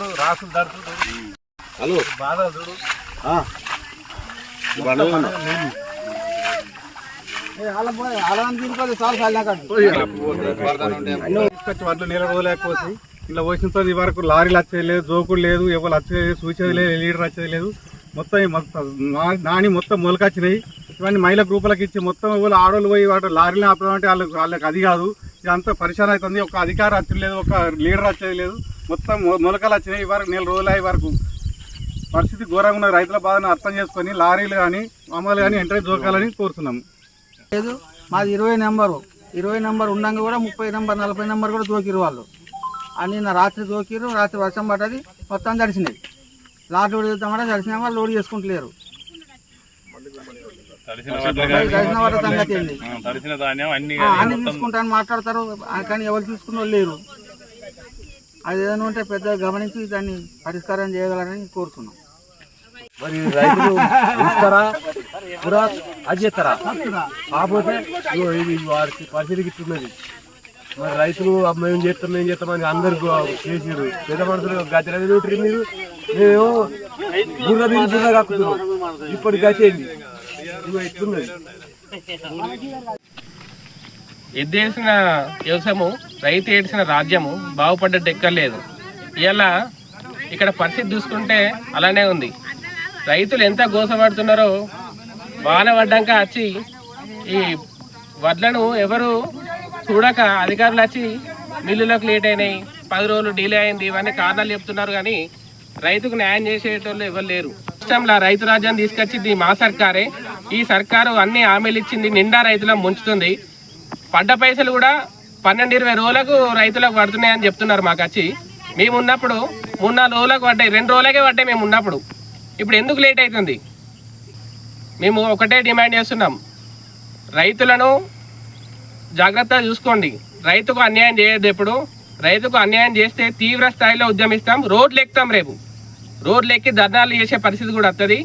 చూడు రాసులు దడుతుంది హలో. బాధ చూడు. ఇలా వచ్చిన తర్వాత వరకు లారీలు వచ్చేది లేదు జోకుడు లేదు ఎవరు వచ్చేది చూసేది లేదు లీడర్ వచ్చేది లేదు. మొత్తం ఈ మొత్తం నా- నాని మొత్తం మొలకొచ్చినాయి. ఇవన్నీ మహిళా గ్రూపులకు ఇచ్చి మొత్తం ఎవరు ఆడోళ్ళు పోయి వాటి లారీలు ఆపడం వాళ్ళకి వాళ్ళకి అది కాదు. ఇదంతా పరిశాన్ అవుతుంది. ఒక అధికారం వచ్చేది లేదు ఒక లీడర్ వచ్చేది లేదు. మొత్తం మొలకలు వచ్చినాయి ఈ వరకు నెల రోజులు అయ్యే వరకు. పరిస్థితి ఘోరంగా ఉన్న రైతుల బాధను అర్థం చేసుకొని లారీలు కానీ మామూలు కానీ ఎంట్రీ జోకాలని కోరుతున్నాము. లేదు మాది ఇరవై నెంబరు. ఇరవై నెంబర్ ఉండగా కూడా ముప్పై నెంబర్ నలభై నెంబర్ కూడా దోకిరు వాళ్ళు. అని నిన్న రాత్రి దోకిరు రాత్రి వర్షం పడ్డది మొత్తం తడిసినాయి. లాట్ లోడ్ చేద్దామంటే తడిసిన వాళ్ళు లోడ్ చేసుకుంటలేరు. అన్ని తీసుకుంటాను మాట్లాడతారు కానీ ఎవరు తీసుకున్న వాళ్ళు లేరు. అది ఏదైనా ఉంటే పెద్దగా గమనించి దాన్ని పరిష్కారం చేయగలరని కోరుతున్నాం. మరి రైతులు ఇస్తారా? కూడా అది చేస్తారా కాకపోతే ఇది వారి పరిస్థితికి ఇట్టున్నది మరి రైతులు "అబ్బ, మేము చేస్తాం మేము చేస్తామని అందరు చేసారు పెద్ద మనుషులు గతి రైతులు మీరు మేము బుర్ర మీద బుర్ర కక్కుతున్నాం. ఇట్లున్నది. ఎద్దేసిన వ్యవసాయము. రైతు ఏడ్చిన రాజ్యము బాగుపడ్డ డెక్కర్లేదు. ఇలా ఇక్కడ పరిస్థితి చూసుకుంటే అలానే ఉంది. రైతులు ఎంత గోసపడుతున్నారో వాన పడ్డాక వచ్చి ఈ వడ్లను ఎవరు చూడక అధికారులు వచ్చి మిల్లులకు లేట్ అయినాయి. పది రోజులు డిలే అయింది. ఇవన్నీ కారణాలు చెప్తున్నారు కానీ రైతుకు న్యాయం చేసేటోళ్ళు ఎవరు లేరు. ఇష్టంలా రైతు రాజ్యాన్ని తీసుకొచ్చింది మా సర్కారే. ఈ సర్కారు అన్ని హామీలు ఇచ్చింది నిండా రైతులను ముంచుతుంది. పడ్డ పైసలు కూడా పన్నెండు ఇరవై రోజులకు రైతులకు పడుతున్నాయని చెప్తున్నారు మాకు వచ్చి మేము ఉన్నప్పుడు మూడు నాలుగు రోజులకు పడ్డాయి. రెండు రోజులకే పడ్డాయి మేము ఉన్నప్పుడు. ఇప్పుడు ఎందుకు లేట్ అవుతుంది? మేము ఒకటే డిమాండ్ చేస్తున్నాం. రైతులను జాగ్రత్తగా చూసుకోండి. రైతుకు అన్యాయం చేయొద్దు ఎప్పుడు. రైతుకు అన్యాయం చేస్తే తీవ్ర స్థాయిలో ఉద్యమిస్తాం. రోడ్లు ఎక్కుతాం రేపు. రోడ్లు ఎక్కి ధర్నాలు చేసే పరిస్థితి కూడా వస్తుంది